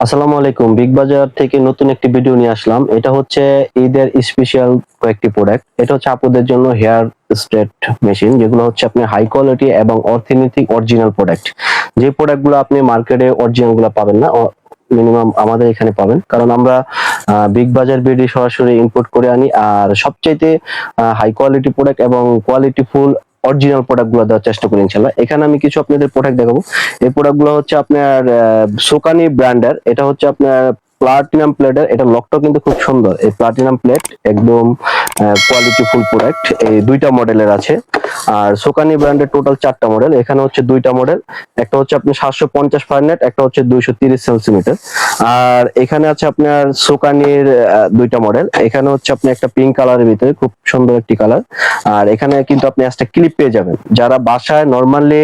আসসালামু আলাইকুম। বিগ বাজার থেকে নতুন একটি ভিডিও নিয়ে আসলাম। এটা হচ্ছে ঈদের স্পেশাল কয়েকটি প্রোডাক্ট এটা হচ্ছে আপুদের জন্য হেয়ার স্ট্রেট মেশিন যেগুলো হচ্ছে আপনি হাই কোয়ালিটি এবং অর্থনৈতিক অরিজিনাল প্রোডাক্ট যে প্রোডাক্টগুলো আপনি মার্কেটে অরিজিনালগুলো পাবেন না মিনিমাম আমাদের এখানে পাবেন। কারণ আমরা বিগ বাজার বিডি সরাসরি ইম্পোর্ট করে আনি। আর সবচাইতে হাই কোয়ালিটি প্রোডাক্ট এবং কোয়ালিটি ফুল অরিজিনাল প্রোডাক্টগুলো দেওয়ার চেষ্টা করি ইনশাল্লাহ এখানে আমি কিছু আপনাদের প্রোডাক্ট দেখাবো। এই প্রোডাক্টগুলো হচ্ছে আপনার সোকানি ব্র্যান্ডের এটা হচ্ছে আপনার প্লাটিনাম প্লেটের এটা লকটা কিন্তু খুব সুন্দর। এই প্লাটিনাম প্লেট একদম কোয়ালিটি ফুল প্রোডাক্ট এই দুইটা মডেলের আছে। আর সোকানি ব্র্যান্ডের টোটাল চারটা মডেল এখানে হচ্ছে দুইটা মডেল একটা হচ্ছে আপনি সাতশো পঞ্চাশ ফারেনহাইট একটা হচ্ছে দুইশো তিরিশ সেন্টিমিটার আর এখানে আছে আপনার সোকানির দুইটা মডেল এখানে হচ্ছে আপনি একটা পিঙ্ক কালারের ভিতরে, খুব সুন্দর একটি কালার আর এখানে কিন্তু আপনি একটা ক্লিপ পেয়ে যাবেন। যারা বাসায় নর্মালি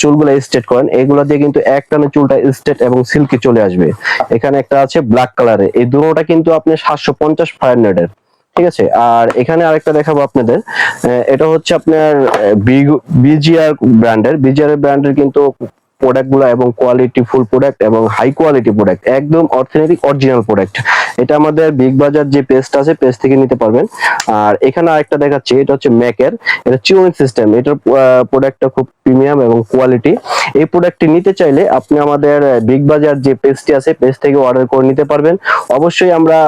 চুলগুলো স্ট্রেট করেন, এগুলো দিয়ে কিন্তু এক টানে চুলটা স্ট্রেট এবং সিল্কি চলে আসবে। এখানে একটা আছে ব্ল্যাক কালারের এই দুটোটা কিন্তু আপনি সাতশো পঞ্চাশ ফারেনহাইটের ঠিক আছে? আর এখানে আরেকটা দেখাবো আপনাদের। এটা হচ্ছে আপনার বিজিআর ব্র্যান্ডের। বিজিআর ব্র্যান্ডের কিন্তু প্রোডাক্টগুলো এবং কোয়ালিটি ফুল প্রোডাক্ট এবং হাই কোয়ালিটি প্রোডাক্ট, একদম অর্থনৈতিক অরিজিনাল প্রোডাক্ট। এটা আমাদের বিগ বাজার যে পেজটা আছে, পেজ থেকে নিতে পারবেন। আর এখানে আরেকটা দেখাচ্ছি, এটা হচ্ছে ম্যাকের। এটা চিউনিং সিস্টেম এটার প্রোডাক্টটা খুব প্রিমিয়াম এবং কোয়ালিটি এই প্রোডাক্টটি নিতে চাইলে আপনি আমাদের বিগ বাজার যে পেজটি আছে পেজ থেকে অর্ডার করে নিতে পারবেন। অবশ্যই আমরা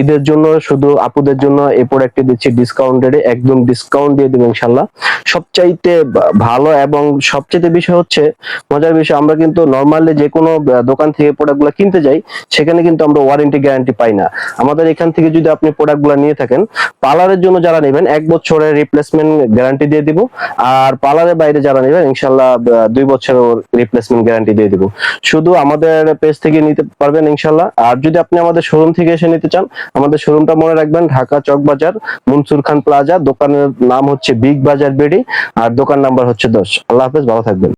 ঈদের জন্য শুধু আপুদের জন্য এই প্রোডাক্টটি দিচ্ছি ডিসকাউন্টেড একদম ডিসকাউন্ট দিয়ে দেবেন ইনশাল্লাহ সবচাইতে ভালো এবং সবচাইতে বিষয় হচ্ছে, মজার বিষয়, আমরা কিন্তু নর্মালি যে কোনো দোকান থেকে প্রোডাক্টগুলো কিনতে যাই, সেখানে কিন্তু আমরা ওয়ারেন্টি গ্যারান্টি পাই না। আমাদের এখান থেকে যদি আপনি প্রোডাক্টগুলো নিয়ে থাকেন পার্লারের জন্য যারা নেবেন, এক বছরের রিপ্লেসমেন্ট গ্যারান্টি দিয়ে দিব, আর পার্লারের বাইরে যারা নেবেন, ইনশাল্লাহ দুই বছরের রিপ্লেসমেন্ট গ্যারান্টি দিয়ে দিব। শুধু আমাদের পেজ থেকে নিতে পারবেন, ইনশাল্লাহ। আর যদি আপনি আমাদের শোরুম থেকে এসে নিতে চান, আমাদের শোরুমটা মনে রাখবেন, ঢাকা চকবাজার মনসুর খান প্লাজা দোকানের নাম হচ্ছে বিগ বাজার বেডি আর দোকান নাম্বার হচ্ছে দশ। আল্লাহ হাফেজ ভালো থাকবেন।